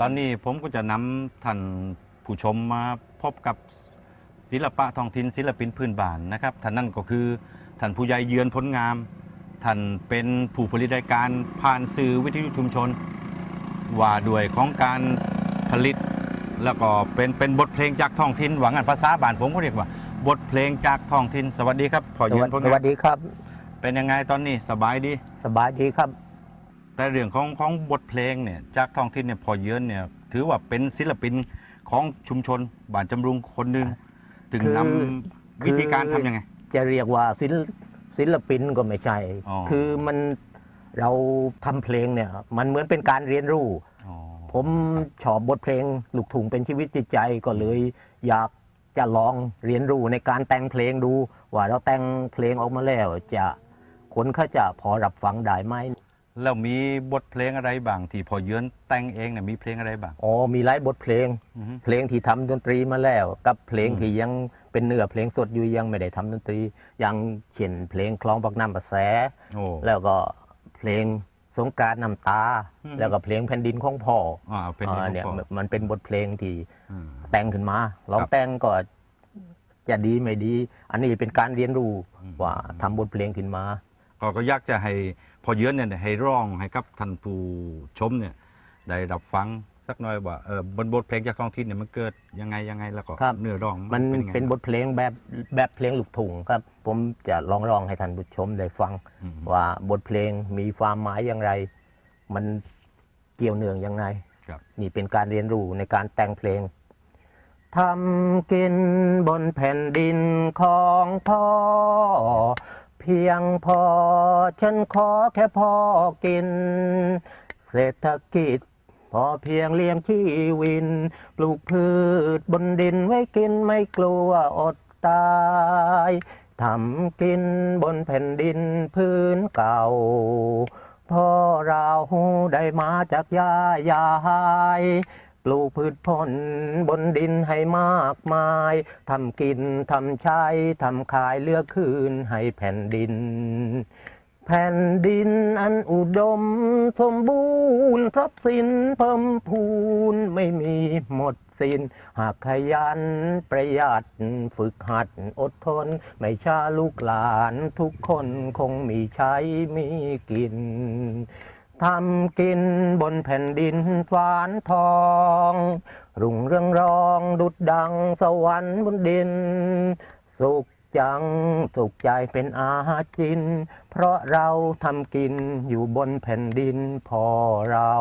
ตอนนี้ผมก็จะนำท่านผู้ชมมาพบกับศิลปะท้องถิ่นศิลปินพื้นบ้านนะครับท่านนั่นก็คือท่านผู้ใหญ่เยือนพ้นงาม ท่านเป็นผู้ผลิตรายการผ่านสื่อวิทยุชุมชน ว่าด้วยของการผลิต แล้วก็เป็นเป็นบทเพลงจากท้องถิ่นหวังอันภาษาบ้านผมก็เรียกว่า บทเพลงจากท้องถิ่นสวัสดีครับพอสเยือวันสพ้นสงาวัมสดีครับ เป็นยังไงตอนนี้สบายดี สบายดีครับ แต่เรื่องของของบทเพลงเนี่ยจากท้องถิ่นเนี่ยพอเยือนเนี่ยถือว่าเป็นศิลปินของชุมชนบ้านจำรุงคนหนึ่งถึงคือนำวิธีการทำยังไง จะเรียกว่าศิลศิลปินก็ไม่ใช่อ๋อคือมันเราทำเพลงเนี่ยมันเหมือนเป็นการเรียนรู้อ๋อผมชอบบทเพลงลูกทุ่งเป็นชีวิตจิตใจก็เลย อยากจะลองเรียนรู้ในการแต่งเพลงดู ว่าเราแต่งเพลงออกมาแล้วจะคนเขาจะพอรับฟังได้ไหม แล้วมีบทเพลงอะไรบ้างที่พอเยือนแต่งเองเนี่ยมีเพลงอะไรบ้าง อ๋อ มีหลายบทเพลง อือฮึ เพลงที่ทำดนตรีมาแล้ว กับเพลงที่ยังเป็นเนื้อเพลงสดอยู่ยังไม่ได้ทำดนตรีอย่างเช่นเพลงคลองปักน้ำประแส โอ้ แล้วก็เพลงสงกรานต์น้ำตา อืม แล้วก็เพลงแผ่นดินของพ่ออ่าเป็นอ่าเพลเนี่ยงของมันเป็นบทเพลงที่อืมแต่งขึ้นมาลองครับ แต่งก็จะดีไม่ดี อันนี้เป็นการเรียนรู้อืมว่าทำบทเพลงขึ้นมา ก็ก็อยากจะให้ พอเยือนเนี่ยให้ร้องให้กับท่านผู้ชมเนี่ยได้รับฟังสักหน่อยว่าเออบนบทเพลงจากท้องถิ่นเนี่ยมันเกิดยังไงยังไงแล้วก็ครับ เนื้อร้องมันยังไงเป็นบทเพลงแบบแบบเพลงลูกทุ่งครับ ผมจะลองร้องให้ท่านผู้ชมได้ฟัง อืมว่าบทเพลงมีความหมายอย่างไร มันเกี่ยวเนื่องยังไง ครับ นี่เป็นการเรียนรู้ในการแต่งเพลง ทำกินบนแผ่นดินของพ่อเพียงพอ ฉันขอแค่พอกิน เศรษฐกิจ พอเพียงเลี้ยงชีวิน ปลูกพืชบนดินไว้กินไม่กลัวอดตายทำกินบนแผ่นดินพื้นเก่าพ่อเราได้มาจากยายาย ปลูกพืชผลบนดินให้มากมายทำกินทำใช้ทำขายเลือกคืนให้แผ่นดิน แผ่นดินอันอุดมสมบูรณ์ทรัพย์สินเพิ่มพูนไม่มีหมดสิ้นหากขยันประหยัดฝึกหัดอดทน ไม่ช้าลูกหลานทุกคนคงมีใช้มีกิน ทำกินบนแผ่นดินฟานทอง รุ่งเรืองรองดุดดังสวรรค์บนดิน สุขจังสุขใจเป็นอาหารกิน เพราะเราทำกินอยู่บนแผ่นดินพอเรา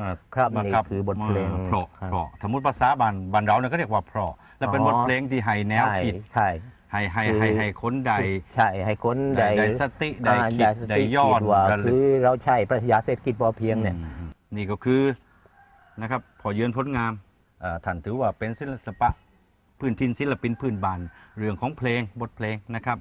อ่าครับมานี่คือบทเพลงเพราะครับ เพราะสมมติภาษาบ้านบ้านเราเนี่ยก็เรียกว่าเพราะแล้วเป็นอ๋อ บทเพลงที่ให้แนวใช่คิด ใช่ ให้ให้คือ ให้ให้คนใดใช่ให้คนได้ได้ได้สติได้อ่าคิดสได้ติย้อนคิดว่าระลึก คือเราใช้ปรัชญาเศรษฐกิจพอเพียงเนี่ย อืมนี่ก็คือนะครับพอเยือนพ้นงามเอ่อท่านถือว่าเป็นศิลปะพื้นถิ่นศิลปินพื้นบ้านเรื่องของเพลงบทเพลงนะครับ